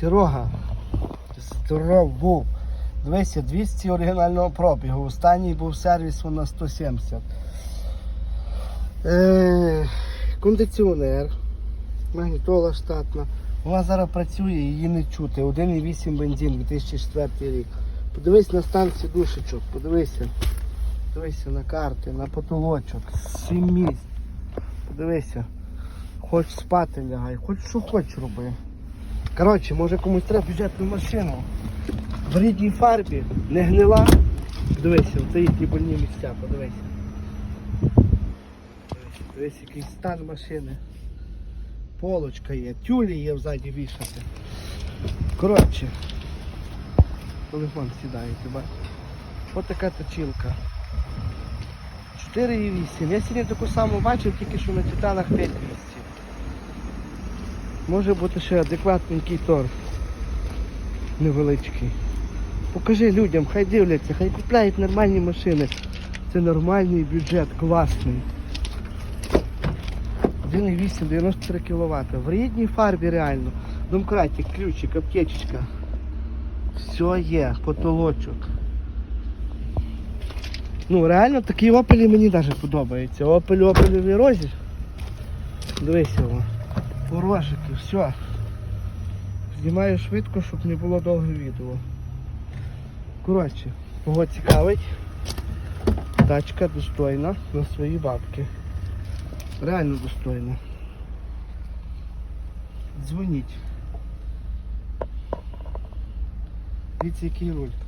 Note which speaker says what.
Speaker 1: Сірога. Здоров був. Дивися, 200 оригінального пробігу. Останній був сервіс на 170. Е, кондиціонер. Магнітола штатна. Вона зараз працює, її не чути. 1,8 бензин 2004 рік. Подивись на станцію душечок, подивися. Подивися на карти, на потолочок, сім місць. Подивися. Хоч спати лягай, хоч що хочеш роби. Коротше, може комусь треба бюджетну машину. В рідній фарбі, не гнила. Дивися, оце їхні больні місця, подивися. Дивись, Дивись, який стан машини. Полочка є, тюлі є взаді вішати. Коротше. Телефон сідає, ти бачиш. Ось така точилка. 4,8. Я сьогодні таку саму бачив, тільки що на титанах 5 місяців. Може бути ще адекватненький торг. Невеличкий. Покажи людям, хай дивляться, хай купляють нормальні машини. Це нормальний бюджет, класний. 1,8, 93 кВт. В рідній фарбі реально. Домкратик, ключик, аптечечка. Все є, потолочок. Ну реально такі опелі мені навіть подобаються. Опель опелевий розір. Дивись його. Порожики, все. Знімаю швидко, щоб не було довге відео. Коротше, кого цікавить, тачка достойна на свої бабки. Реально достойна. Дзвоніть. Дивіться, який руль.